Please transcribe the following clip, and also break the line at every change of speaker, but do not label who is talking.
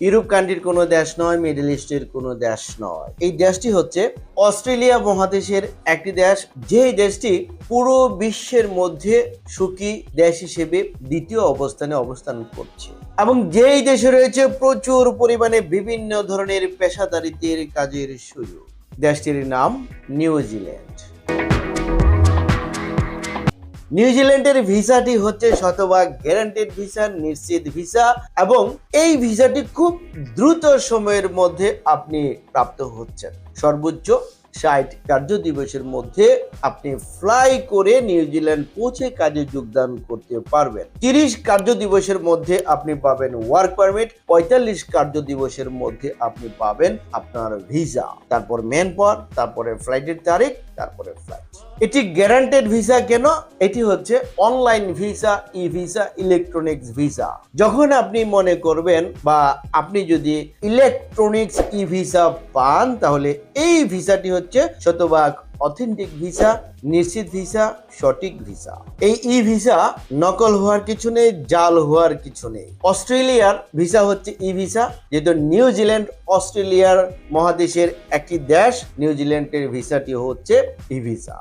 Europe কান্ট্রির কোনো দেশ নয় মিডল ইস্টের কোনো দেশ নয়। এই দেশটি হচ্ছে অস্ট্রেলিয়া মহাদেশের একটি দেশ। যেই দেশটি পুরো বিশ্বের মধ্যে সুখী দেশ হিসেবে দ্বিতীয় অবস্থানে অবস্থান করছে। এবং যেই দেশে রয়েছে প্রচুর পরিমাণে বিভিন্ন ধরনের পেশাদারিত্বের কাজের সুযোগ। দেশটির নাম নিউজিল্যান্ড নিউজিল্যান্ডের ভিসাটি হচ্ছে শতভাগ গ্যারান্টেড ভিসা নিশ্চিত ভিসা এবং এই ভিসাটি খুব দ্রুত সময়ের মধ্যে আপনি প্রাপ্ত হচ্ছেন। সর্বোচ্চ ষাট কার্য দিবসের মধ্যে আপনি ফ্লাই করে নিউজিল্যান্ড পৌঁছে কাজে যোগদান করতে পারবেন। তিরিশ কার্য দিবসের মধ্যে আপনি পাবেন ওয়ার্ক পারমিট পঁয়তাল্লিশ কার্য দিবসের মধ্যে আপনি পাবেন আপনার ভিসা তারপর মেন পাওয়ার তারপরে ফ্লাইটের তারিখ, তারপরে ফ্লাইট এটি গ্যারান্টেড ভিসা কেন? এটি হচ্ছে online visa e visa electronics visa যখন আপনি মনে করবেন বা আপনি যদি ইলেকট্রনিক্স ই ভিসা পান, তাহলে এই ভিসাটি হচ্ছে শতভাগ অথেন্টিক ভিসা, নিশ্চিত ভিসা, সঠিক ভিসা। এই ই ভিসা নকল হওয়ার কিছু নেই, জাল হওয়ার কিছু নেই। অস্ট্রেলিয়ার ভিসা হচ্ছে ই ভিসা যেহেতু নিউজিল্যান্ড অস্ট্রেলিয়ার মহাদেশের একটি দেশ নিউজিল্যান্ডের ভিসাটি হচ্ছে ই ভিসা